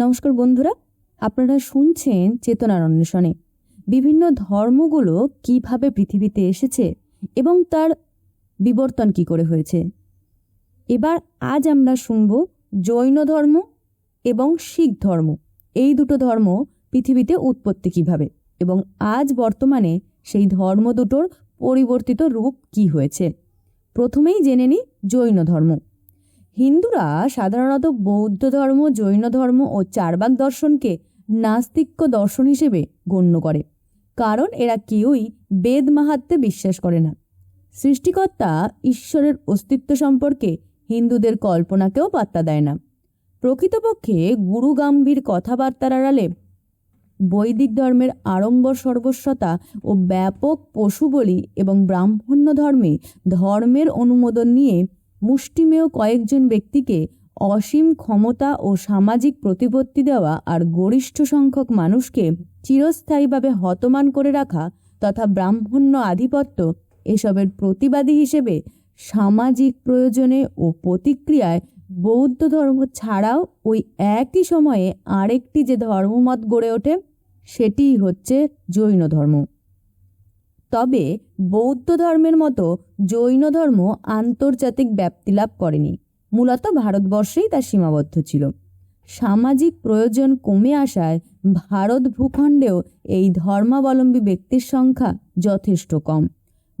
নমস্কার বন্ধুরা, আপনারা শুনছেন চেতনার অন্বেষণে। বিভিন্ন ধর্মগুলো কীভাবে পৃথিবীতে এসেছে এবং তার বিবর্তন কি করে হয়েছে। এবার আজ আমরা শুনব জৈন ধর্ম এবং শিখ ধর্ম। এই দুটো ধর্ম পৃথিবীতে উৎপত্তি কীভাবে এবং আজ বর্তমানে সেই ধর্ম দুটোর পরিবর্তিত রূপ কি হয়েছে। প্রথমেই জেনে নিই জৈন ধর্ম। হিন্দুরা সাধারণত বৌদ্ধ ধর্ম, জৈন ধর্ম ও চারবাক দর্শনকে নাস্তিক্য দর্শন হিসেবে গণ্য করে। কারণ এরা কেউই বেদ মাহাত্মে বিশ্বাস করে না। সৃষ্টিকর্তা ঈশ্বরের অস্তিত্ব সম্পর্কে হিন্দুদের কল্পনাকেও পাত্তা দেয় না। প্রকৃতপক্ষে গুরু গাম্ভীর কথাবার্তার আড়ালে বৈদিক ধর্মের আড়ম্বর সর্বস্বতা ও ব্যাপক পশু বলি এবং ব্রাহ্মণ্য ধর্মে ধর্মের অনুমোদন নিয়ে মুষ্টিমেয় কয়েকজন ব্যক্তিকে অসীম ক্ষমতা ও সামাজিক প্রতিপত্তি দেওয়া আর গরিষ্ঠ সংখ্যক মানুষকে চিরস্থায়ীভাবে হতমান করে রাখা তথা ব্রাহ্মণ্য আধিপত্য এসবের প্রতিবাদী হিসেবে সামাজিক প্রয়োজনে ও প্রতিক্রিয়ায় বৌদ্ধ ধর্ম ছাড়াও ওই একই সময়ে আরেকটি যে ধর্মমত গড়ে ওঠে, সেটিই হচ্ছে জৈন ধর্ম। তবে বৌদ্ধ ধর্মের মতো জৈন ধর্ম আন্তর্জাতিক ব্যাপ্তি লাভ করেনি। মূলত ভারতবর্ষেই তা সীমাবদ্ধ ছিল। সামাজিক প্রয়োজন কমে আসায় ভারত ভূখণ্ডেও এই ধর্মাবলম্বী ব্যক্তির সংখ্যা যথেষ্ট কম।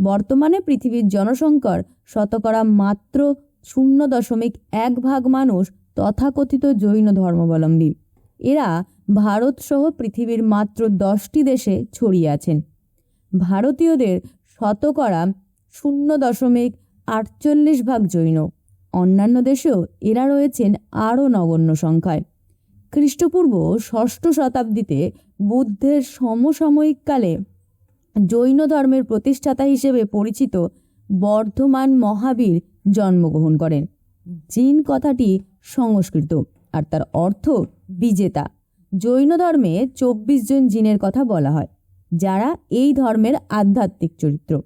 বর্তমানে পৃথিবীর জনসংখ্যার শতকরা মাত্র শূন্য দশমিক এক ভাগ মানুষ তথাকথিত জৈন ধর্মাবলম্বী। এরা ভারতসহ পৃথিবীর মাত্র দশটি দেশে ছড়িয়ে আছেন। ভারতীয়দের শতকরা শূন্য দশমিক আটচল্লিশ ভাগ জৈন। অন্যান্য দেশেও এরা রয়েছেন আরও নগণ্য সংখ্যায়। খ্রিস্টপূর্ব ষষ্ঠ শতাব্দীতে বুদ্ধের সমসাময়িককালে জৈন ধর্মের প্রতিষ্ঠাতা হিসেবে পরিচিত বর্ধমান মহাবীর জন্মগ্রহণ করেন। জিন কথাটি সংস্কৃত আর তার অর্থ বিজেতা। জৈন ধর্মে চব্বিশ জন জিনের কথা বলা হয়। যারা এই ধর্মের আধ্যাত্মিক চরিত্র।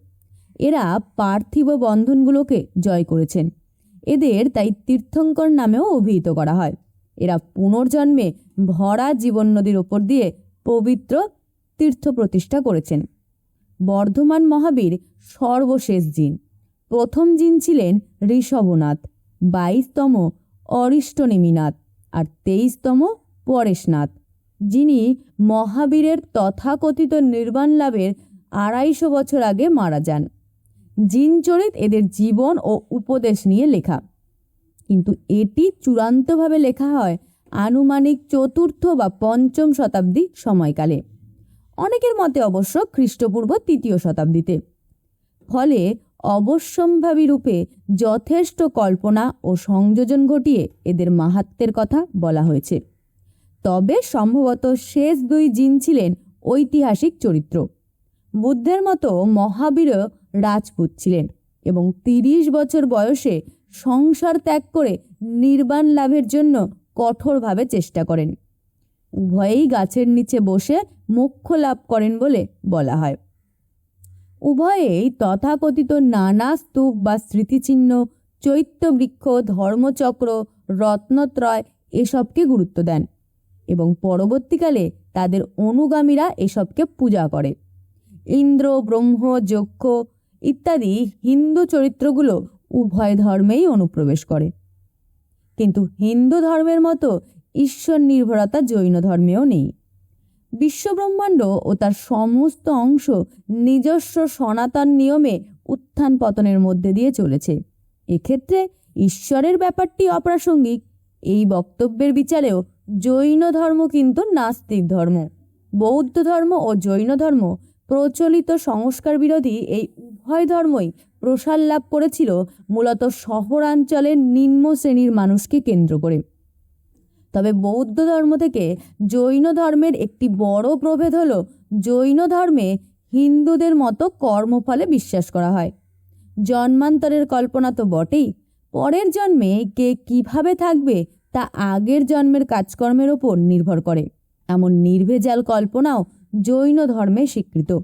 এরা পার্থিব বন্ধনগুলোকে জয় করেছেন। এদের তাই তীর্থঙ্কর নামেও অভিহিত করা হয়। এরা পুনর্জন্মে ভরা জীবন নদীর ওপর দিয়ে পবিত্র তীর্থ প্রতিষ্ঠা করেছেন। বর্ধমান মহাবীর সর্বশেষ জিন। প্রথম জিন ছিলেন ঋষভনাথ, বাইশতম অরিষ্টনেমিনাথ আর তেইশতম পরেশনাথ। যিনি মহাবীরের তথাকথিত নির্বাণ লাভের আড়াইশো বছর আগে মারা যান। জিনচরিত এদের জীবন ও উপদেশ নিয়ে লেখা। কিন্তু এটি চূড়ান্তভাবে লেখা হয় আনুমানিক চতুর্থ বা পঞ্চম শতাব্দী সময়কালে। অনেকের মতে অবশ্য খ্রিস্টপূর্ব তৃতীয় শতাব্দীতে। ফলে অবশ্যম্ভাবী রূপে যথেষ্ট কল্পনা ও সংযোজন ঘটিয়ে এদের মাহাত্মের কথা বলা হয়েছে। তবে সম্ভবত শেষ দুই জিন ছিলেন ঐতিহাসিক চরিত্র। বুদ্ধের মতো মহাবীরও রাজপুত ছিলেন এবং তিরিশ বছর বয়সে সংসার ত্যাগ করে নির্বাণ লাভের জন্য কঠোরভাবে চেষ্টা করেন। উভয়েই গাছের নিচে বসে মোক্ষ লাভ করেন বলে বলা হয়। উভয়েই তথাকথিত নানা স্তূপ বা স্মৃতিচিহ্ন চৈত্যবৃক্ষ ধর্মচক্র, রত্নত্রয় এসবকে গুরুত্ব দেন। এবং পরবর্তীকালে তাদের অনুগামীরা এসবকে পূজা করে। ইন্দ্র, ব্রহ্ম, যক্ষ ইত্যাদি হিন্দু চরিত্রগুলো উভয় ধর্মেই অনুপ্রবেশ করে। কিন্তু হিন্দু ধর্মের মতো ঈশ্বর নির্ভরতা জৈন ধর্মেও নেই। বিশ্বব্রহ্মাণ্ড ও তার সমস্ত অংশ নিজস্ব সনাতন নিয়মে উত্থান পতনের মধ্যে দিয়ে চলেছে। এক্ষেত্রে ঈশ্বরের ব্যাপারটি অপ্রাসঙ্গিক। এই বক্তব্যের বিচারেও জৈন ধর্ম কিন্তু নাস্তিক ধর্ম। বৌদ্ধ ধর্ম ও জৈন ধর্ম প্রচলিত সংস্কার বিরোধী এই উভয় ধর্মই প্রসার লাভ করেছিল মূলত শহরাঞ্চলের নিম্ন শ্রেণির মানুষকে কেন্দ্র করে। তবে বৌদ্ধ ধর্ম থেকে জৈন ধর্মের একটি বড় প্রভেদ হল জৈন ধর্মে হিন্দুদের মতো কর্মফলে বিশ্বাস করা হয়। জন্মান্তরের কল্পনা তো বটেই, পরের জন্মে কে কীভাবে থাকবে তা আগের জন্মের কাজকর্মের ওপর নির্ভর করে। এমন নির্ভেজাল কল্পনাও জৈন ধর্মে স্বীকৃত।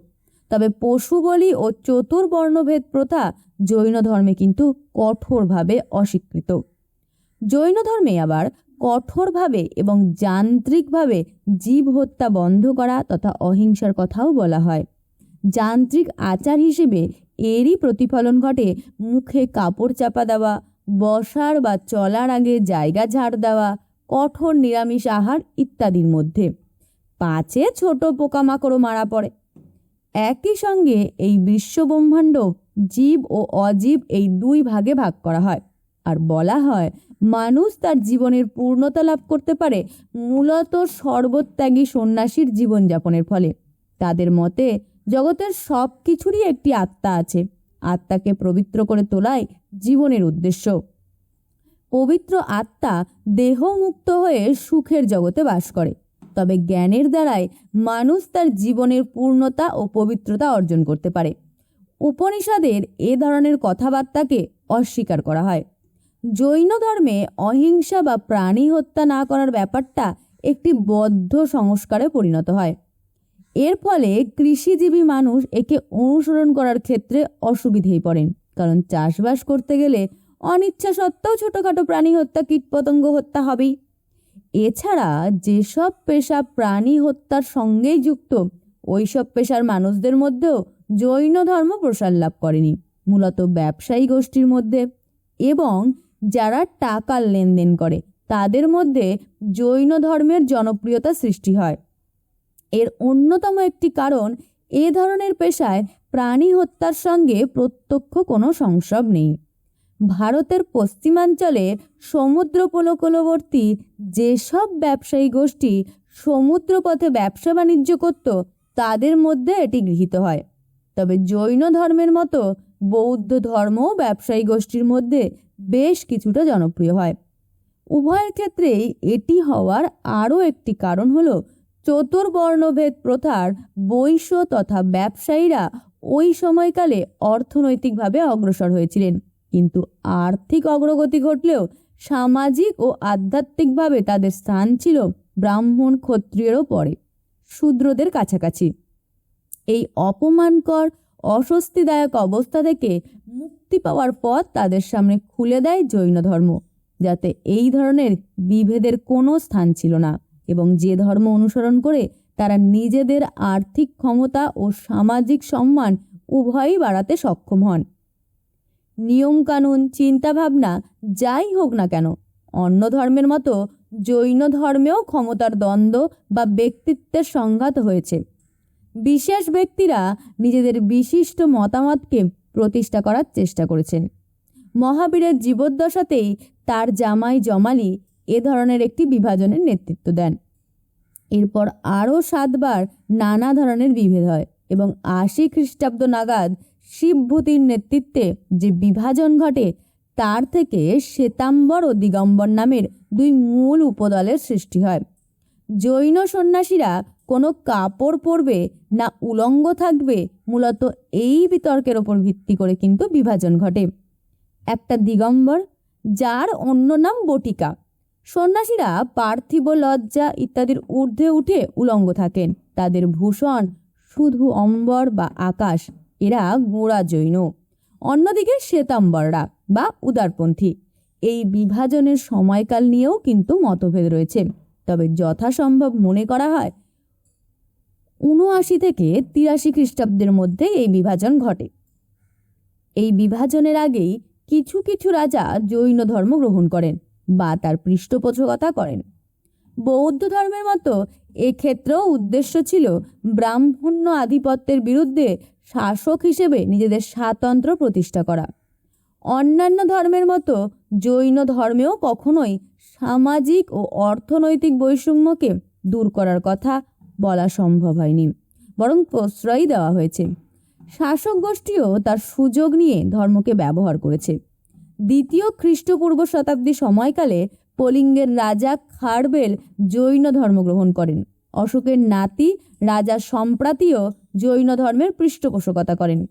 তবে পশু বলি ও চতুর্বর্ণভেদ প্রথা জৈন ধর্মে কিন্তু কঠোরভাবে অস্বীকৃত। জৈন ধর্মে আবার কঠোরভাবে এবং যান্ত্রিকভাবে জীব হত্যা বন্ধ করা তথা অহিংসার কথাও বলা হয়। যান্ত্রিক আচার হিসেবে এরই প্রতিফলন ঘটে মুখে কাপড় চাপা দেওয়া বসার বা চলার আগে জায়গা ঝাড় দেওয়া, কঠোর নিরামিষ আহার ইত্যাদির মধ্যে পাঁচে ছোট পোকামাকড়ও মারা পড়ে। একই সঙ্গে এই বিশ্বব্রহ্মাণ্ড জীব ও অজীব এই দুই ভাগে ভাগ করা হয়। আর বলা হয়, মানুষ তার জীবনের পূর্ণতা লাভ করতে পারে মূলত সর্বত্যাগী সন্ন্যাসীর জীবনযাপনের ফলে। তাদের মতে, জগতের সব কিছুরই একটি আত্মা আছে। আত্মাকে পবিত্র করে তোলাই জীবনের উদ্দেশ্য। পবিত্র আত্মা দেহমুক্ত হয়ে সুখের জগতে বাস করে। তবে জ্ঞানের দ্বারাই মানুষ তার জীবনের পূর্ণতা ও পবিত্রতা অর্জন করতে পারে। উপনিষদের এ ধরনের কথাবার্তাকে অস্বীকার করা হয়। জৈন ধর্মে অহিংসা বা প্রাণী হত্যা না করার ব্যাপারটা একটি বদ্ধ সংস্কারে পরিণত হয়। এর ফলে কৃষিজীবী মানুষ একে অনুসরণ করার ক্ষেত্রে অসুবিধেই পড়েন। কারণ চাষবাস করতে গেলে অনিচ্ছা সত্ত্বেও ছোটোখাটো প্রাণী হত্যা, কীটপতঙ্গ হত্যা হবেই। এছাড়া যেসব পেশা প্রাণী হত্যার সঙ্গেই যুক্ত, ওইসব পেশার মানুষদের মধ্যেও জৈন ধর্ম প্রসার লাভ করেনি, মূলত ব্যবসায়ী গোষ্ঠীর মধ্যে। এবং যারা টাকার লেনদেন করে, তাদের মধ্যে জৈন ধর্মের জনপ্রিয়তা সৃষ্টি হয়। এর অন্যতম একটি কারণ, এ ধরনের পেশায় প্রাণী হত্যার সঙ্গে প্রত্যক্ষ কোনো সংসব নেই। ভারতের পশ্চিমাঞ্চলে সমুদ্র উপকূলবর্তী যেসব ব্যবসায়ী গোষ্ঠী সমুদ্রপথে ব্যবসা বাণিজ্য করত, তাদের মধ্যে এটি গৃহীত হয়। তবে জৈন ধর্মের মতো বৌদ্ধ ধর্মও ব্যবসায়ী গোষ্ঠীর মধ্যে বেশ কিছুটা জনপ্রিয় হয়। উভয়ের ক্ষেত্রেই এটি হওয়ার আরও একটি কারণ হলো, চতুর্বর্ণভেদ প্রথার বৈশ্য তথা ব্যবসায়ীরা ওই সময়কালে অর্থনৈতিকভাবে অগ্রসর হয়েছিলেন, কিন্তু আর্থিক অগ্রগতি ঘটলেও সামাজিক ও আধ্যাত্মিকভাবে তাদের স্থান ছিল ব্রাহ্মণ ক্ষত্রিয়েরও পরে, শূদ্রদের কাছাকাছি। এই অপমানকর, অস্বস্তিদায়ক অবস্থা থেকে মুক্তি পাওয়ার পথ তাদের সামনে খুলে দেয় জৈন ধর্ম, যাতে এই ধরনের বিভেদের কোনো স্থান ছিল না এবং যে ধর্ম অনুসরণ করে তারা নিজেদের আর্থিক ক্ষমতা ও সামাজিক সম্মান উভয়ই বাড়াতে সক্ষম হন। নিয়মকানুন, চিন্তাভাবনা যাই হোক না কেন, অন্য ধর্মের মতো জৈন ধর্মেও ক্ষমতার দ্বন্দ্ব বা ব্যক্তিত্বের সংঘাত হয়েছে। বিশেষ ব্যক্তিরা নিজেদের বিশিষ্ট মতামতকে প্রতিষ্ঠা করার চেষ্টা করেছেন। মহাবীরের জীবদ্দশাতেই তার জামাই জমালি এ ধরনের একটি বিভাজনের নেতৃত্ব দেন। এরপর আরও সাতবার নানা ধরনের বিভেদ হয় এবং আশি খ্রিস্টাব্দ নাগাদ শিবভূতির নেতৃত্বে যে বিভাজন ঘটে, তার থেকে শ্বেতাম্বর ও দিগম্বর নামের দুই মূল উপদলের সৃষ্টি হয়। জৈন সন্ন্যাসীরা কোনো কাপড় পরবে না উলঙ্গ থাকবে, মূলত এই বিতর্কের ওপর ভিত্তি করে কিন্তু বিভাজন ঘটে। একটা দিগম্বর, যার অন্য নাম বটিকা। সন্ন্যাসীরা পার্থিব লজ্জা ইত্যাদির ঊর্ধ্বে উঠে উলঙ্গ থাকেন। তাদের ভূষণ শুধু অম্বর বা আকাশ, এরা গোড়া জৈন। অন্যদিকে শ্বেতাম্বররা বা উদারপন্থী। এই বিভাজনের সময়কাল নিয়েও কিন্তু মতভেদ রয়েছে। তবে যথাসম্ভব মনে করা হয় উনআশি থেকে তিরাশি খ্রিস্টাব্দের মধ্যে এই বিভাজন ঘটে। এই বিভাজনের আগেই কিছু কিছু রাজা জৈন ধর্ম গ্রহণ করেন। বা তার পৃষ্ঠপোষকতা করেন। বৌদ্ধ ধর্মের মতো এক্ষেত্রেও উদ্দেশ্য ছিল ব্রাহ্মণ্য আধিপত্যের বিরুদ্ধে শাসক হিসেবে নিজেদের স্বাতন্ত্র প্রতিষ্ঠা করা। অন্যান্য ধর্মের মতো জৈন ধর্মেও কখনোই সামাজিক ও অর্থনৈতিক বৈষম্যকে দূর করার কথা বলা সম্ভব হয়নি, বরং প্রশ্রয় দেওয়া হয়েছে। শাসক গোষ্ঠীও তার সুযোগ নিয়ে ধর্মকে ব্যবহার করেছে। দ্বিতীয় খ্রিস্টপূর্ব শতাব্দী সময়কালে কলিঙ্গের রাজা খারবেল জৈন ধর্ম গ্রহণ করেন। অশোকের নাতি রাজা সম্প্রাতিও জৈন ধর্মের পৃষ্ঠপোষকতা করেন।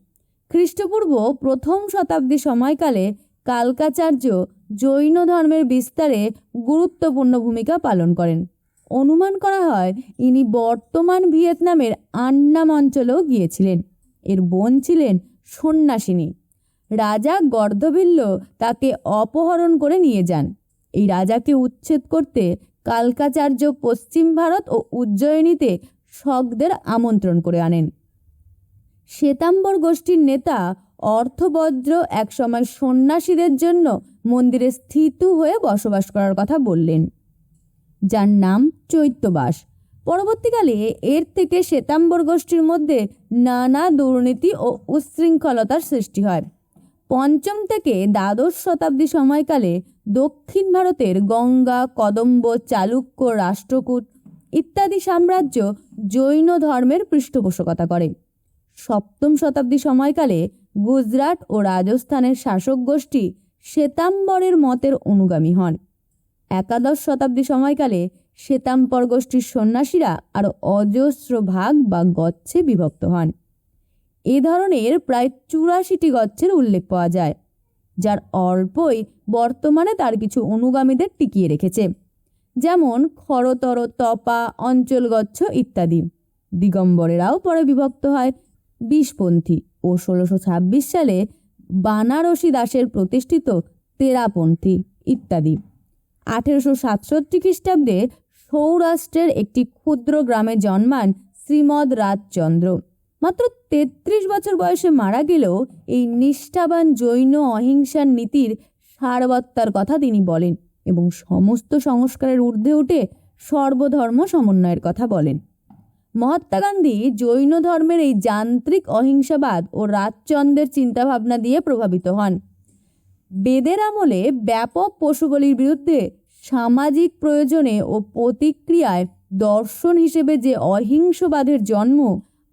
খ্রিস্টপূর্ব প্রথম শতাব্দী সময়কালে কালকাচার্য জৈন ধর্মের বিস্তারে গুরুত্বপূর্ণ ভূমিকা পালন করেন। অনুমান করা হয়, ইনি বর্তমান ভিয়েতনামের আন্নাম অঞ্চলেও গিয়েছিলেন। এর বোন ছিলেন সন্ন্যাসিনী। রাজা গর্ধবিল্ল তাকে অপহরণ করে নিয়ে যান। এই রাজাকে উচ্ছেদ করতে কালকাচার্য পশ্চিম ভারত ও উজ্জয়িনীতে শকদের আমন্ত্রণ করে আনেন। শ্বেতাম্বর গোষ্ঠীর নেতা অর্থবজ্র একসময় সন্ন্যাসীদের জন্য মন্দিরে স্থিত হয়ে বসবাস করার কথা বললেন। যার নাম চৈত্যবাস। পরবর্তীকালে এর থেকে শ্বেতাম্বর গোষ্ঠীর মধ্যে নানা দুর্নীতি ও উচ্ছৃঙ্খলতার সৃষ্টি হয়। পঞ্চম থেকে দ্বাদশ শতাব্দী সময়কালে দক্ষিণ ভারতের গঙ্গা, কদম্ব, চালুক্য, রাষ্ট্রকূট ইত্যাদি সাম্রাজ্য জৈন ধর্মের পৃষ্ঠপোষকতা করে। সপ্তম শতাব্দী সময়কালে গুজরাট ও রাজস্থানের শাসক গোষ্ঠী শ্বেতাম্বরের মতের অনুগামী হন। একাদশ শতাব্দী সময়কালে শ্বেতাম্বর গোষ্ঠীর সন্ন্যাসীরা আরও অজস্র ভাগ বা গচ্ছে বিভক্ত হন। এ ধরনের প্রায় চুরাশিটি গচ্ছের উল্লেখ পাওয়া যায়, যার অল্পই বর্তমানে তার কিছু অনুগামীদের টিকিয়ে রেখেছে। যেমন খরতর, তপা, অঞ্চলগচ্ছ ইত্যাদি। দিগম্বরেরাও পরে বিভক্ত হয়। বিশপন্থী ও ষোলোশো ছাব্বিশ সালে বানারসি দাসের প্রতিষ্ঠিত তেরাপন্থী ইত্যাদি। আঠেরোশো সাতষট্টি খ্রিস্টাব্দে সৌরাষ্ট্রের একটি ক্ষুদ্র গ্রামে জন্মান শ্রীমদ রাজচন্দ্র। মাত্র তেত্রিশ বছর বয়সে মারা গেলেও এই নিষ্ঠাবান জৈন অহিংসার নীতির সারবত্তার কথা তিনি বলেন এবং সমস্ত সংস্কারের ঊর্ধ্বে উঠে সর্বধর্ম সমন্বয়ের কথা বলেন। মহাত্মা গান্ধী জৈন ধর্মের এই যান্ত্রিক অহিংসাবাদ ও রাজচন্দ্রের চিন্তাভাবনা দিয়ে প্রভাবিত হন। বেদের আমলে ব্যাপক পশুবলির বিরুদ্ধে সামাজিক প্রয়োজনে ও প্রতিক্রিয়ায় দর্শন হিসেবে যে অহিংসবাদের জন্ম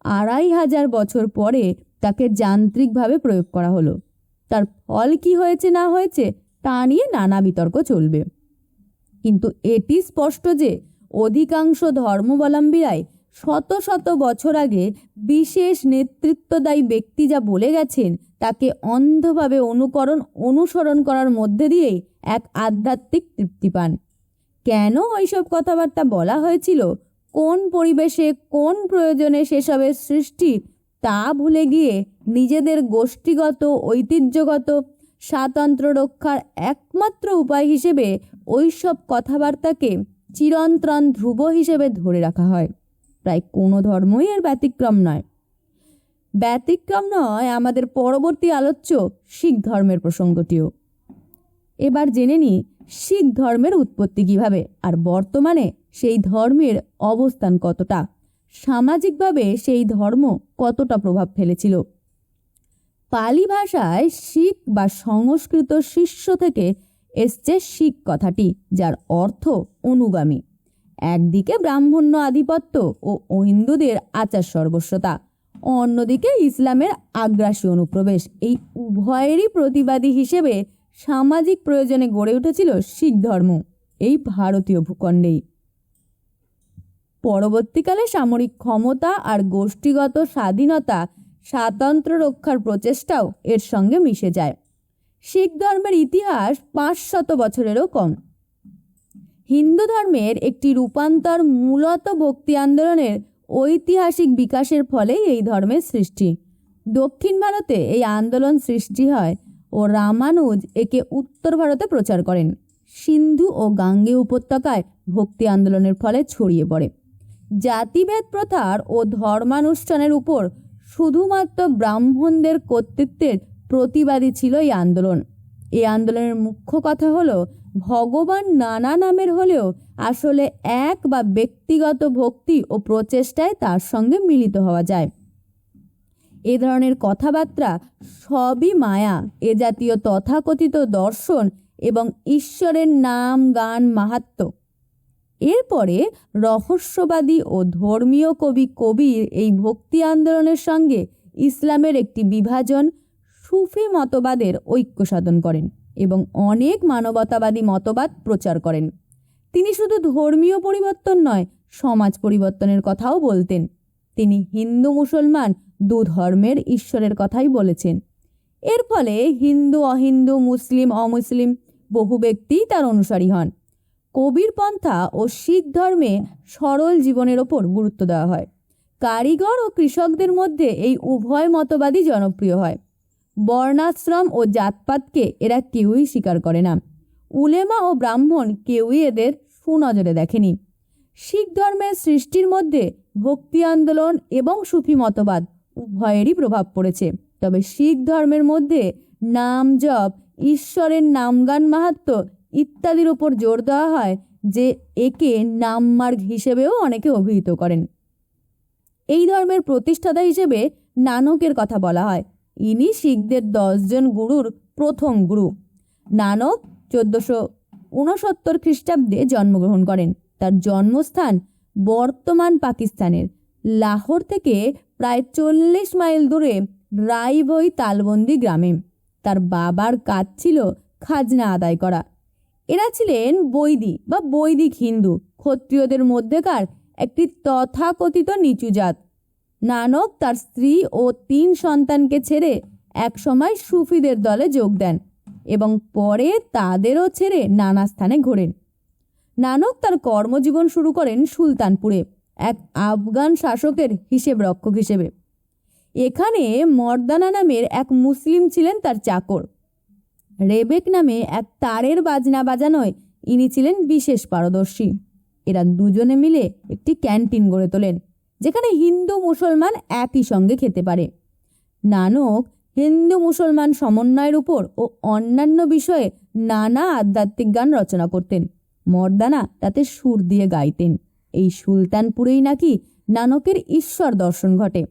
আড়াই হাজার বছর পরে তাকে যান্ত্রিকভাবে প্রয়োগ করা হলো। তার ফল কি হয়েছে, না হয়েছে, তা নিয়ে নানা বিতর্ক চলবে। কিন্তু এটি স্পষ্ট যে অধিকাংশ ধর্মাবলম্বীরাই শত শত বছর আগে বিশেষ নেতৃত্বদায়ী ব্যক্তি যা বলে গেছেন, তাকে অন্ধভাবে অনুকরণ, অনুসরণ করার মধ্যে দিয়েই এক আধ্যাত্মিক তৃপ্তি পান। কেন ওইসব কথাবার্তা বলা হয়েছিল? কোন পরিবেশে কোন প্রয়োজনে সেসবের সৃষ্টি তা ভুলে গিয়ে নিজেদের গোষ্ঠীগত, ঐতিহ্যগত স্বাতন্ত্র্য রক্ষার একমাত্র উপায় হিসেবে ওইসব কথাবার্তাকে চিরন্তন ধ্রুব হিসেবে ধরে রাখা হয়। প্রায় কোনো ধর্মই এর ব্যতিক্রম নয়। ব্যতিক্রম নয়, আমাদের পরবর্তী আলোচ্য শিখ ধর্মের প্রসঙ্গটিও। এবার জেনে নিই শিখ ধর্মের উৎপত্তি কীভাবে? আর বর্তমানে সেই ধর্মের অবস্থান কতটা? সামাজিকভাবে সেই ধর্ম কতটা প্রভাব ফেলেছিল? পালি ভাষায় শিখ বা সংস্কৃত শিষ্য থেকে এসছে শিখ কথাটি, যার অর্থ অনুগামী। একদিকে ব্রাহ্মণ্য আধিপত্য ও হিন্দুদের আচার সর্বস্বতা, অন্যদিকে ইসলামের আগ্রাসী অনুপ্রবেশ। এই উভয়েরই প্রতিবাদী হিসেবে সামাজিক প্রয়োজনে গড়ে উঠেছিল শিখ ধর্ম, এই ভারতীয় ভূখণ্ডেই। পরবর্তীকালে সামরিক ক্ষমতা আর গোষ্ঠীগত স্বাধীনতা স্বাতন্ত্র্য রক্ষার প্রচেষ্টাও এর সঙ্গে মিশে যায়। শিখ ধর্মের ইতিহাস পাঁচ শত বছরেরও কম। হিন্দু ধর্মের একটি রূপান্তর মূলত ভক্তি আন্দোলনের ঐতিহাসিক বিকাশের ফলেই এই ধর্মের সৃষ্টি। দক্ষিণ ভারতে এই আন্দোলন সৃষ্টি হয় ও রামানুজ একে উত্তর ভারতে প্রচার করেন। সিন্ধু ও গাঙ্গে উপত্যকায় ভক্তি আন্দোলনের ফলে ছড়িয়ে পড়ে। জাতিভেদ প্রথার ও ধর্মানুষ্ঠানের উপর শুধুমাত্র ব্রাহ্মণদের কর্তৃত্বের প্রতিবাদী ছিল এই আন্দোলন। এই আন্দোলনের মুখ্য কথা হলো, ভগবান নানা নামের হলেও আসলে এক বা ব্যক্তিগত ভক্তি ও প্রচেষ্টায় তার সঙ্গে মিলিত হওয়া যায়। এ ধরনের কথাবার্তা সবই মায়া, এ জাতীয় তথাকথিত দর্শন এবং ঈশ্বরের নাম, গান, মাহাত্ম। এরপরে রহস্যবাদী ও ধর্মীয় কবি কবির এই ভক্তি আন্দোলনের সঙ্গে ইসলামের একটি বিভাজন সুফি মতবাদের ঐক্য সাধন করেন এবং অনেক মানবতাবাদী মতবাদ প্রচার করেন। তিনি শুধু ধর্মীয় পরিবর্তন নয়, সমাজ পরিবর্তনের কথাও বলতেন। তিনি হিন্দু মুসলমান দু ধর্মের ঈশ্বরের কথাই বলেছেন। এর ফলে হিন্দু, অহিন্দু, মুসলিম, অমুসলিম বহু ব্যক্তিই তার অনুসারী হন। কবির পন্থা ও শিখ ধর্মে সরল জীবনের ওপর গুরুত্ব দেওয়া হয়। কারিগর ও কৃষকদের মধ্যে এই উভয় মতবাদই জনপ্রিয় হয়। বর্ণাশ্রম ও জাতপাতকে এরা কেউই স্বীকার করে না। উলেমা ও ব্রাহ্মণ কেউই এদের সুনজরে দেখেনি। শিখ ধর্মের সৃষ্টির মধ্যে ভক্তি আন্দোলন এবং সুফি মতবাদ উভয়েরই প্রভাব পড়েছে। তবে শিখ ধর্মের মধ্যে নাম জপ, ঈশ্বরের নামগান মাহাত্ম ইত্যাদির উপর জোর দেওয়া হয়, যে একে নামমার্গ হিসেবেও অনেকে অভিহিত করেন। এই ধর্মের প্রতিষ্ঠাতা হিসেবে নানকের কথা বলা হয়। ইনি শিখদের দশজন গুরুর প্রথম গুরু। নানক চোদ্দশো উনসত্তর খ্রিস্টাব্দে জন্মগ্রহণ করেন। তার জন্মস্থান বর্তমান পাকিস্তানের লাহোর থেকে প্রায় চল্লিশ মাইল দূরে রাইবই তালবন্দি গ্রামে। তার বাবার কাজ ছিল খাজনা আদায় করা। এরা ছিলেন বৈদি বা বৈদিক হিন্দু। ক্ষত্রিয়দের মধ্যেকার একটি তথাকথিত নিচু জাত। নানক তার স্ত্রী ও তিন সন্তানকে ছেড়ে একসময় সুফিদের দলে যোগ দেন এবং পরে তাদেরও ছেড়ে নানা স্থানে ঘোরেন। নানক তার কর্মজীবন শুরু করেন সুলতানপুরে, এক আফগান শাসকের হিসেব রক্ষক হিসেবে। এখানে মর্দানা নামের এক মুসলিম ছিলেন তার চাকর। রেবেক নামে এক তারের বাজনা বাজানোয় ইনি ছিলেন বিশেষ পারদর্শী। এরা দুজনে মিলে একটি ক্যান্টিন গড়ে তোলেন, যেখানে হিন্দু মুসলমান একই সঙ্গে খেতে পারে। নানক হিন্দু মুসলমান সমন্বয়ের উপর ও অন্যান্য বিষয়ে নানা আধ্যাত্মিক গান রচনা করতেন। মর্দানা তাতে সুর দিয়ে গাইতেন। এই সুলতানপুরেই নাকি নানকের ঈশ্বর দর্শন ঘটে।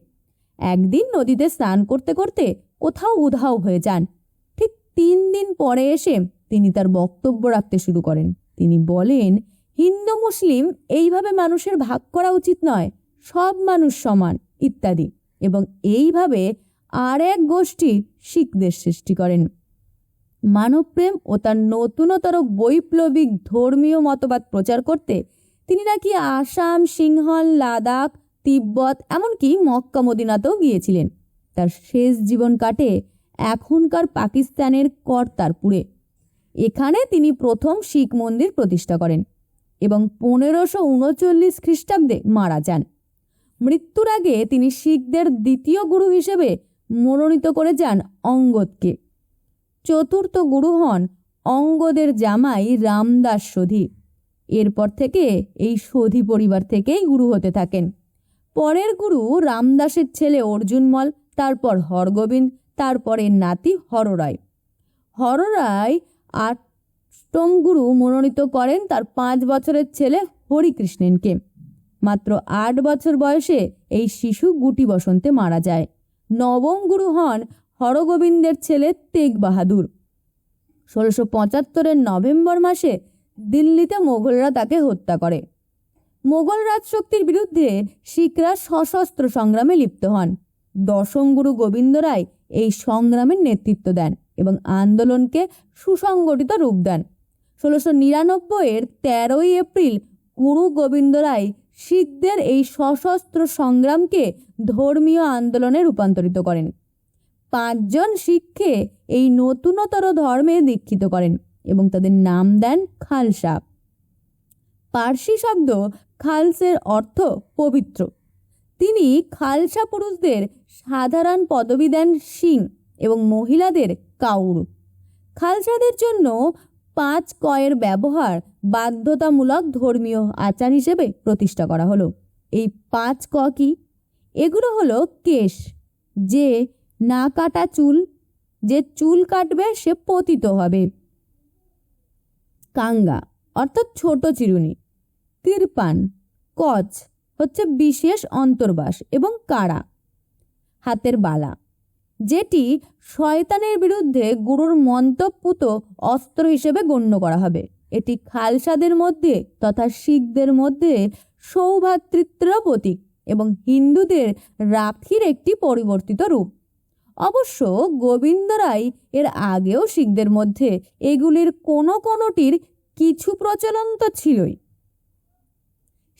একদিন নদীতে স্নান করতে করতে কোথাও উধাও হয়ে যান। ঠিক তিন দিন পরে এসে তিনি তার বক্তব্য রাখতে শুরু করেন। তিনি বলেন, হিন্দু, মুসলিম এইভাবে মানুষের ভাগ করা উচিত নয়। সব মানুষ সমান, ইত্যাদি। এবং এইভাবে আর এক গোষ্ঠী শিখদের সৃষ্টি করেন। মানবপ্রেম ও তার নতুনতর বৈপ্লবিক ধর্মীয় মতবাদ প্রচার করতে তিনি নাকি আসাম, সিংহল, লাদাখ তিব্বত, এমনকি মক্কা মদিনাতেও গিয়েছিলেন। তার শেষ জীবন কাটে এখনকার পাকিস্তানের কর্তারপুরে। এখানে তিনি প্রথম শিখ মন্দির প্রতিষ্ঠা করেন এবং পনেরোশো উনচল্লিশ খ্রিস্টাব্দে মারা যান। মৃত্যুর আগে তিনি শিখদের দ্বিতীয় গুরু হিসেবে মনোনীত করে যান অঙ্গদকে। চতুর্থ গুরু হন অঙ্গদের জামাই রামদাস সোধি। এরপর থেকে এই সোধি পরিবার থেকেই গুরু হতে থাকেন। পরের গুরু রামদাসের ছেলে অর্জুনমল, তারপর হরগোবিন্দ তারপরের নাতি হররায়। হররায় আটম গুরু মনোনীত করেন তার পাঁচ বছরের ছেলে হরিকৃষ্ণেনকে। মাত্র আট বছর বয়সে এই শিশু গুটি বসন্তে মারা যায়। নবম গুরু হন হরগোবিন্দের ছেলে তেগ বাহাদুর ষোলোশো পঁচাত্তরের নভেম্বর মাসে দিল্লিতে মোগলরা তাকে হত্যা করে। মোগল রাজশক্তির বিরুদ্ধে শিখরা সশস্ত্র সংগ্রামে লিপ্ত হন। দশম গুরু গোবিন্দ রায় এই সংগ্রামের নেতৃত্ব দেন এবং আন্দোলনকে সুসংগঠিত রূপ দেন। ষোলোশো নিরানব্বইয়ের তেরোই এপ্রিল গুরু গোবিন্দ রায় শিখদের এই সশস্ত্র সংগ্রামকে ধর্মীয় আন্দোলনে রূপান্তরিত করেন। পাঁচজন শিখকে এই নতুনতর ধর্মে দীক্ষিত করেন এবং তাদের নাম দেন খালসা। পার্সি শব্দ খালসের অর্থ পবিত্র। তিনি খালসা পুরুষদের সাধারণ পদবি দেন সিং এবং মহিলাদের কাউর। খালসাদের জন্য পাঁচ কয়ের ব্যবহার বাধ্যতামূলক ধর্মীয় আচার হিসেবে প্রতিষ্ঠা করা হলো। এই পাঁচ ক কি? এগুলো হলো কেশ, যে না কাটা চুল, যে চুল কাটবে সে পতিত হবে। কাঙ্গা, অর্থাৎ ছোট চিরুনি। তিরপান, কচ হচ্ছে বিশেষ অন্তর্বাস এবং কারা। হাতের বালা, যেটি শয়তানের বিরুদ্ধে গুরুর মন্তব্যুত অস্ত্র হিসেবে গণ্য করা হবে। এটি খালসাদের মধ্যে তথা শিখদের মধ্যে সৌভাতৃত্বের প্রতীক এবং হিন্দুদের রাখির একটি পরিবর্তিত রূপ। অবশ্য গোবিন্দ রায় এর আগেও শিখদের মধ্যে এগুলির কোনো কোনোটির কিছু প্রচলন তো ছিলই।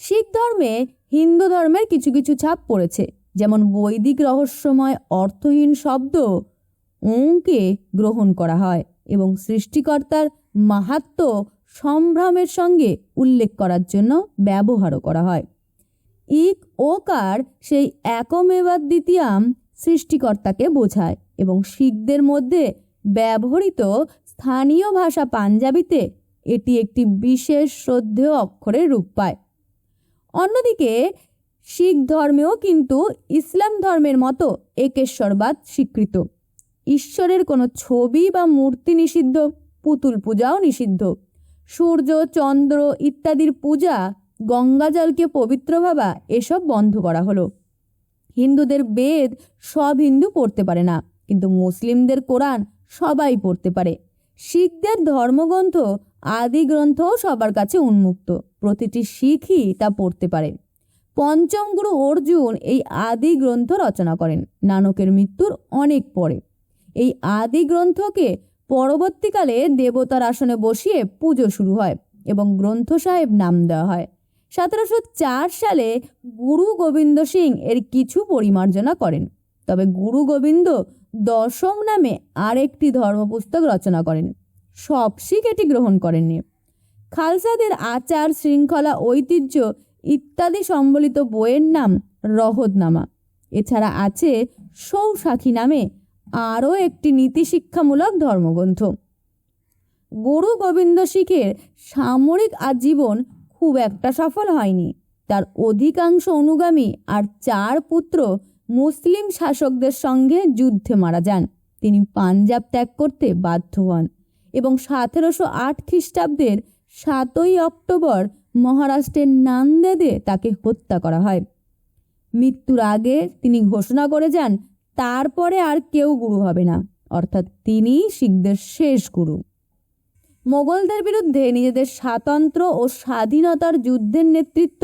শিখ ধর্মে হিন্দু ধর্মের কিছু কিছু ছাপ পড়েছে, যেমন বৈদিক রহস্যময় অর্থহীন শব্দ ওঁকে গ্রহণ করা হয় এবং সৃষ্টিকর্তার মাহাত্ম সম্ভ্রমের সঙ্গে উল্লেখ করার জন্য ব্যবহারও করা হয়। ইক ওকার সেই একমেবাদ দ্বিতীয়াম সৃষ্টিকর্তাকে বোঝায় এবং শিখদের মধ্যে ব্যবহৃত স্থানীয় ভাষা পাঞ্জাবিতে এটি একটি বিশেষ শ্রদ্ধেয় অক্ষরের রূপ পায়। অন্যদিকে, শিখ ধর্মেও কিন্তু ইসলাম ধর্মের মতো একেশ্বরবাদ স্বীকৃত। ঈশ্বরের কোনো ছবি বা মূর্তি নিষিদ্ধ, পুতুল পূজাও নিষিদ্ধ। সূর্য, চন্দ্র ইত্যাদির পূজা গঙ্গাজলকে পবিত্র ভাবা এসব বন্ধ করা হলো। হিন্দুদের বেদ সব হিন্দু পড়তে পারে না, কিন্তু মুসলিমদের কোরআন সবাই পড়তে পারে। শিখদের ধর্মগ্রন্থ আদি গ্রন্থও সবার কাছে উন্মুক্ত। প্রতিটি শিখই তা পড়তে পারে পঞ্চম গুরু অর্জুন এই আদি গ্রন্থ রচনা করেন। নানকের মৃত্যুর অনেক পরে। এই আদি গ্রন্থকে পরবর্তীকালে দেবতার আসনে বসিয়ে পুজো শুরু হয় এবং গ্রন্থ সাহেব নাম দেওয়া হয়। সতেরোশো চার সালে গুরু গোবিন্দ সিং এর কিছু পরিমার্জনা করেন। তবে গুরু গোবিন্দ দশম নামে আরেকটি ধর্মপুস্তক রচনা করেন। সব শিখ এটি গ্রহণ করেননি। খালসাদের আচার, শৃঙ্খলা, ঐতিহ্য ইত্যাদি সম্বলিত বইয়ের নাম রহদনামা। এছাড়া আছে সৌসাখী নামে আরও একটি নীতিশিক্ষামূলক ধর্মগ্রন্থ। গুরু গোবিন্দ শিখের সামরিক আজীবন খুব একটা সফল হয়নি। তার অধিকাংশ অনুগামী আর চার পুত্র মুসলিম শাসকদের সঙ্গে যুদ্ধে মারা যান। তিনি পাঞ্জাব ত্যাগ করতে বাধ্য হন এবং সতেরোশো আট খ্রিস্টাব্দের সাতই অক্টোবর মহারাষ্ট্রের নান্দেদে তাকে হত্যা করা হয়। মৃত্যুর আগে তিনি ঘোষণা করে যান, তারপরে আর কেউ গুরু হবে না। অর্থাৎ তিনি শিখদের শেষ গুরু। মোগলদের বিরুদ্ধে নিজেদের স্বাতন্ত্র ও স্বাধীনতার যুদ্ধের নেতৃত্ব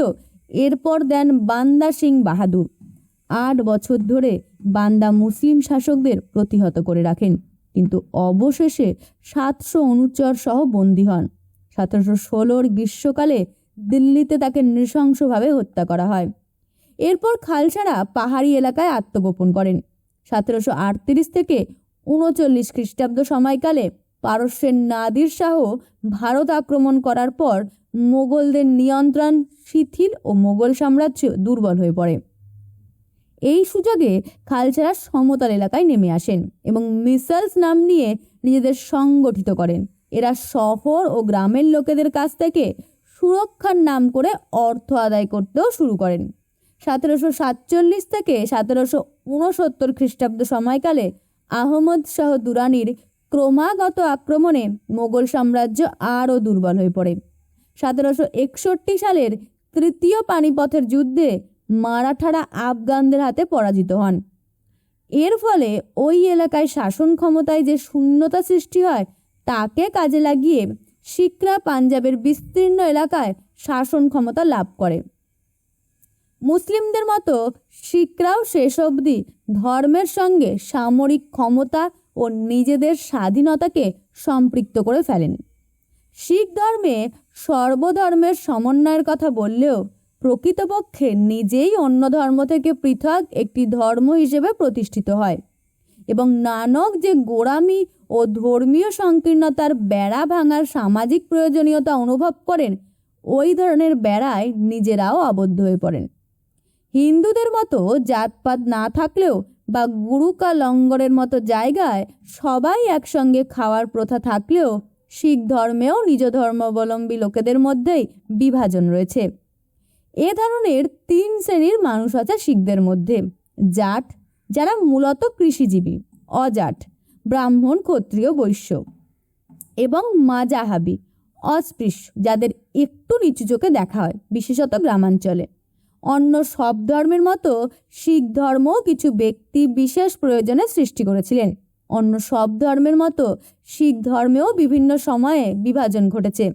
এরপর দেন বান্দা সিং বাহাদুর। আট বছর ধরে বান্দা মুসলিম শাসকদের প্রতিহত করে রাখেন, কিন্তু অবশেষে সাতশো অনুচর সহ বন্দী হন। সতেরোশো ষোলোর গ্রীষ্মকালে দিল্লিতে তাকে নৃশংসভাবে হত্যা করা হয়। এরপর খালসারা পাহাড়ি এলাকায় আত্মগোপন করেন। সতেরোশো আটত্রিশ থেকে উনচল্লিশ খ্রিস্টাব্দ সময়কালে পারস্যের নাদির শাহ ভারত আক্রমণ করার পর মোগলদের নিয়ন্ত্রণ শিথিল ও মোগল সাম্রাজ্য দুর্বল হয়ে পড়ে। এই সুযোগে খালসারা সমতল এলাকায় নেমে আসেন এবং মিসাইলস নাম নিয়ে নিজেদের সংগঠিত করেন। এরা শহর ও গ্রামের লোকেদের কাছ থেকে সুরক্ষার নাম করে অর্থ আদায় করতেও শুরু করেন। সতেরোশো সাতচল্লিশ থেকে সতেরোশো উনসত্তর খ্রিস্টাব্দ সময়কালে আহমদ শাহ দুরানির ক্রমাগত আক্রমণে মোগল সাম্রাজ্য আরও দুর্বল হয়ে পড়ে। সতেরোশো একষট্টি সালের তৃতীয় পানিপথের যুদ্ধে মারাঠারা আফগানদের হাতে পরাজিত হন। এর ফলে ওই এলাকায় শাসন ক্ষমতায় যে শূন্যতা সৃষ্টি হয় তাকে কাজে লাগিয়ে শিখরা পাঞ্জাবের বিস্তীর্ণ এলাকায় শাসন ক্ষমতা লাভ করে। মুসলিমদের মতো শিখরাও শেষ অবধি ধর্মের সঙ্গে সামরিক ক্ষমতা ও নিজেদের স্বাধীনতাকে সম্পৃক্ত করে ফেলেন। শিখ ধর্মে সর্বধর্মের সমন্বয়ের কথা বললেও প্রকৃতপক্ষে নিজেই অন্য ধর্ম থেকে পৃথক একটি ধর্ম হিসেবে প্রতিষ্ঠিত হয়। এবং নানক যে গোড়ামি ও ধর্মীয় সংকীর্ণতার বেড়া ভাঙার সামাজিক প্রয়োজনীয়তা অনুভব করেন, ওই ধরনের বেড়ায় নিজেরাও আবদ্ধ হয়ে পড়েন। হিন্দুদের মতো জাতপাত না থাকলেও বা গুরুকা লঙ্গরের মতো জায়গায় সবাই একসঙ্গে খাওয়ার প্রথা থাকলেও শিখ ধর্মেও নিজ ধর্মাবলম্বী লোকেদের মধ্যেই বিভাজন রয়েছে। এ ধরনের তিন শ্রেণির মানুষ আছে শিখদের মধ্যে। জাট যারা মূলত কৃষিজীবী, অজাট, ব্রাহ্মণ ক্ষত্রিয় বৈশ্য এবং মাজাহাবি অস্পৃশ্য যাদের একটু নিচু চোখে দেখা হয়, বিশেষত গ্রামাঞ্চলে। অন্য সব ধর্মের মতো শিখ ধর্মও কিছু ব্যক্তি বিশেষ প্রয়োজনে সৃষ্টি করেছিলেন। অন্য সব ধর্মের মতো শিখ ধর্মেও বিভিন্ন সময়ে বিভাজন ঘটেছে।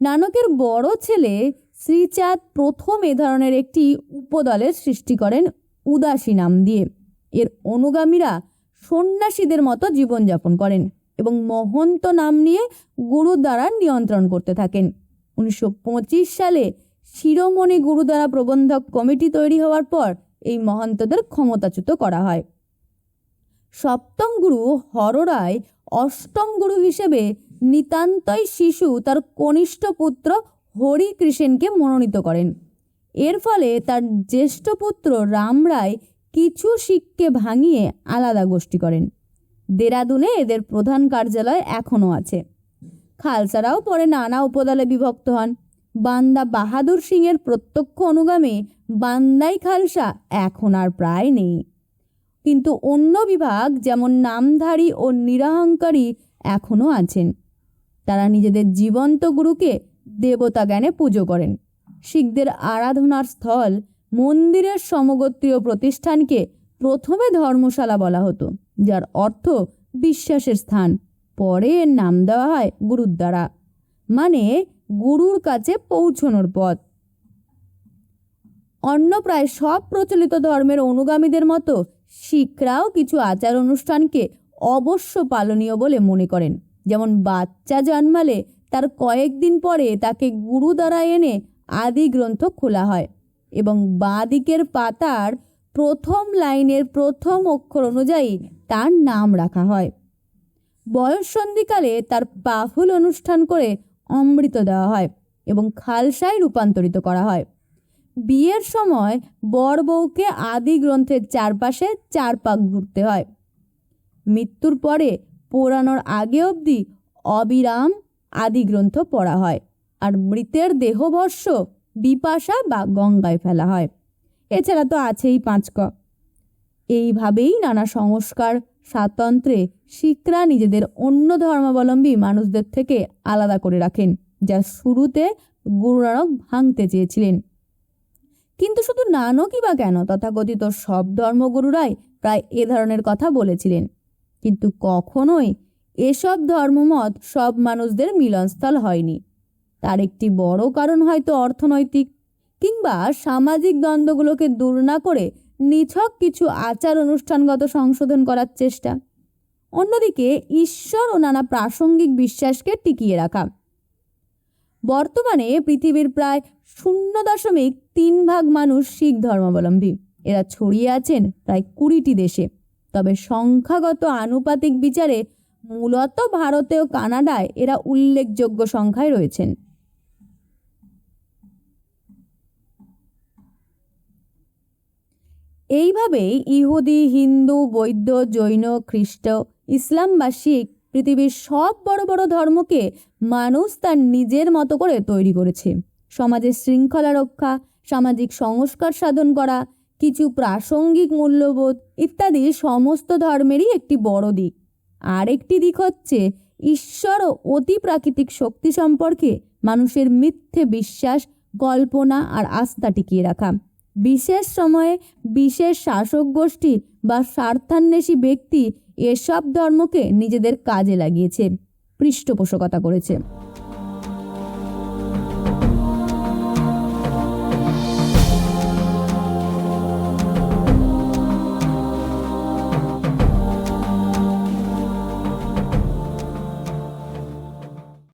নানকের বড় ছেলে শ্রীচাঁদ প্রথম এ ধরনের একটি উপদলের সৃষ্টি করেন উদাসী নাম দিয়ে। এর অনুগামীরা সন্ন্যাসীদের মতো জীবনযাপন করেন এবং মহন্ত নাম নিয়ে গুরু দ্বারা নিয়ন্ত্রণ করতে থাকেন। উনিশশো পঁচিশ সালে শিরোমণি গুরুদ্বারা প্রবন্ধক কমিটি তৈরি হওয়ার পর এই মহন্তদের ক্ষমতাচ্যুত করা হয়। সপ্তম গুরু হররায় অষ্টম গুরু হিসেবে নিতান্তই শিশু তার কনিষ্ঠ পুত্র হরিকৃষ্ণকে মনোনীত করেন। এর ফলে তার জ্যেষ্ঠ পুত্র রামরায় কিছু শিখকে ভাঙিয়ে আলাদা গোষ্ঠী করেন। দেরাদুনে এদের প্রধান কার্যালয় এখনও আছে। খালসারাও পরে নানা উপদলে বিভক্ত হন। বান্দা বাহাদুর সিংয়ের প্রত্যক্ষ অনুগামী বান্দাই খালসা এখন আর প্রায় নেই। কিন্তু অন্য বিভাগ যেমন নামধারী ও নিরাহংকারী এখনও আছেন। তারা নিজেদের জীবন্ত গুরুকে দেবতা জ্ঞানে পুজো করেন। শিখদের আরাধনার স্থল মন্দিরের সমগোত্রীয় প্রতিষ্ঠানকে প্রথমে ধর্মশালা বলা হতো, যার অর্থ বিশ্বাসের স্থান। পরে এর নাম দেওয়া হয় গুরুদ্বারা মানে গুরুর কাছে পৌঁছনোর পথ। অন্য প্রায় সব প্রচলিত ধর্মের অনুগামীদের মতো শিখরাও কিছু আচার অনুষ্ঠানকে অবশ্য পালনীয় বলে মনে করেন। যেমন বাচ্চা জন্মালে তার কয়েকদিন পরে তাকে গুরু দ্বারা এনে আদি গ্রন্থ খোলা হয়। এবং বাঁ দিকের পাতার প্রথম লাইনের প্রথম অক্ষর অনুযায়ী তার নাম রাখা হয়। বয়ঃসন্ধিকালে তার পাহুল অনুষ্ঠান করে অমৃত দেওয়া হয় এবং খালসায় রূপান্তরিত করা হয়। বিয়ের সময় বর বউকে আদি গ্রন্থের চারপাশে চার পাক ঘুরতে হয়। মৃত্যুর পরে পোড়ানোর আগে অবধি অবিরাম আদি গ্রন্থ পড়া হয় আর মৃতের দেহবর্ষ বিপাশা বা গঙ্গায় ফেলা হয়। এছাড়া তো আছেই পাঁচক এইভাবেই নানা সংস্কার, স্বাতন্ত্রে শিখরা নিজেদের অন্য ধর্মাবলম্বী মানুষদের থেকে আলাদা করে রাখেন, যা শুরুতে গুরু নানক ভাঙতে চেয়েছিলেন। কিন্তু শুধু নানকই বা কেন তথাকথিত সব ধর্মগুরুরাই প্রায় এ ধরনের কথা বলেছিলেন। কিন্তু কখনোই এসব ধর্মমত সব মানুষদের মিলনস্থল হয়নি। তার একটি বড় কারণ হয়তো অর্থনৈতিক কিংবা সামাজিক দ্বন্দ্বগুলোকে দূর না করে নিছক কিছু আচার অনুষ্ঠানগত সংশোধন করার চেষ্টা। অন্যদিকে ঈশ্বর ও নানা প্রাসঙ্গিক বিশ্বাসকে টিকিয়ে রাখা। বর্তমানে পৃথিবীর প্রায় শূন্য দশমিক তিন ভাগ মানুষ শিখ ধর্মাবলম্বী। এরা ছড়িয়ে আছেন প্রায় কুড়িটি দেশে। তবে সংখ্যাগত আনুপাতিক বিচারে মূলত ভারতে ও কানাডায় এরা উল্লেখযোগ্য সংখ্যায় রয়েছেন। এইভাবেই ইহুদি, হিন্দু, বৌদ্ধ, জৈন, খ্রিস্ট ইসলাম বা শিখ পৃথিবীর সব বড় বড় ধর্মকে মানুষ তার নিজের মতো করে তৈরি করেছে। সমাজের শৃঙ্খলা রক্ষা, সামাজিক সংস্কার সাধন করা, কিছু প্রাসঙ্গিক মূল্যবোধ ইত্যাদি সমস্ত ধর্মেরই একটি বড় দিক। আরেকটি দিক হচ্ছে ঈশ্বর ও অতি প্রাকৃতিক শক্তি সম্পর্কে মানুষের মিথ্যে বিশ্বাস, কল্পনা আর আস্থা টিকিয়ে রাখা। বিশেষ সময়ে বিশেষ শাসক গোষ্ঠী বা স্বার্থান্বেষী ব্যক্তি এসব ধর্মকে নিজেদের কাজে লাগিয়েছে, পৃষ্ঠপোষকতা করেছে।